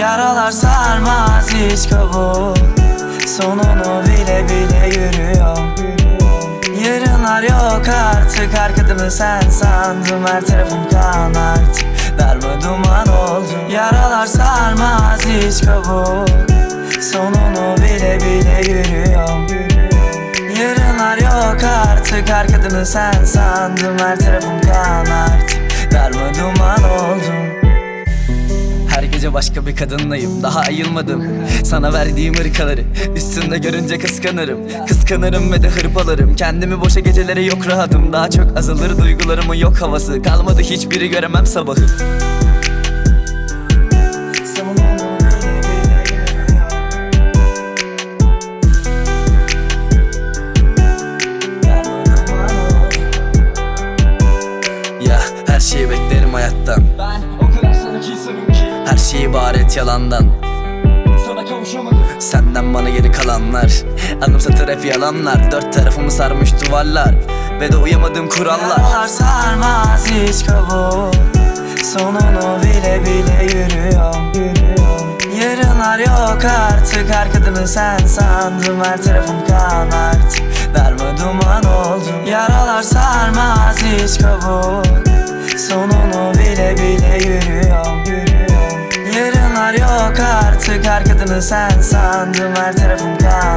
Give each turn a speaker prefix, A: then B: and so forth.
A: Yaralar sarmaz hiç kabul. Sonunu bile bile yürüyorum Yarınlar yok artık Arkadımı sen sandım Her tarafım kan artık Darma duman oldum Yaralar sarmaz hiç kabul. Sonunu bile bile yürüyorum Yarınlar yok artık Arkadımı sen sandım Her tarafım kan artık başka bir kadınlayım Daha ayılmadım. Sana verdiğim ırkaları Üstünde görünce kıskanırım. Kıskanırım ve de hırpalarım. Kendimi boşa gecelere yok rahatım. Daha çok azalır duygularımın yok havası. Kalmadı hiçbiri göremem sabahı. Ya her şeyi beklerim hayattan.
B: Ben o kadar sana insanım ki
A: Her şey ibaret yalandan.
B: Sana kavuşamadım.
A: Senden bana geri kalanlar. Anımsatır hep yalanlar. Dört tarafımı sarmış duvarlar. Ve de uyamadığım kurallar. Yaralar sarmaz hiç kabul. Sonunu bile bile yürüyorum. Yarınlar yok artık. Arkadımı sen sandım Her tarafım kan artık artık Arkadını sen sandım Her tarafım kan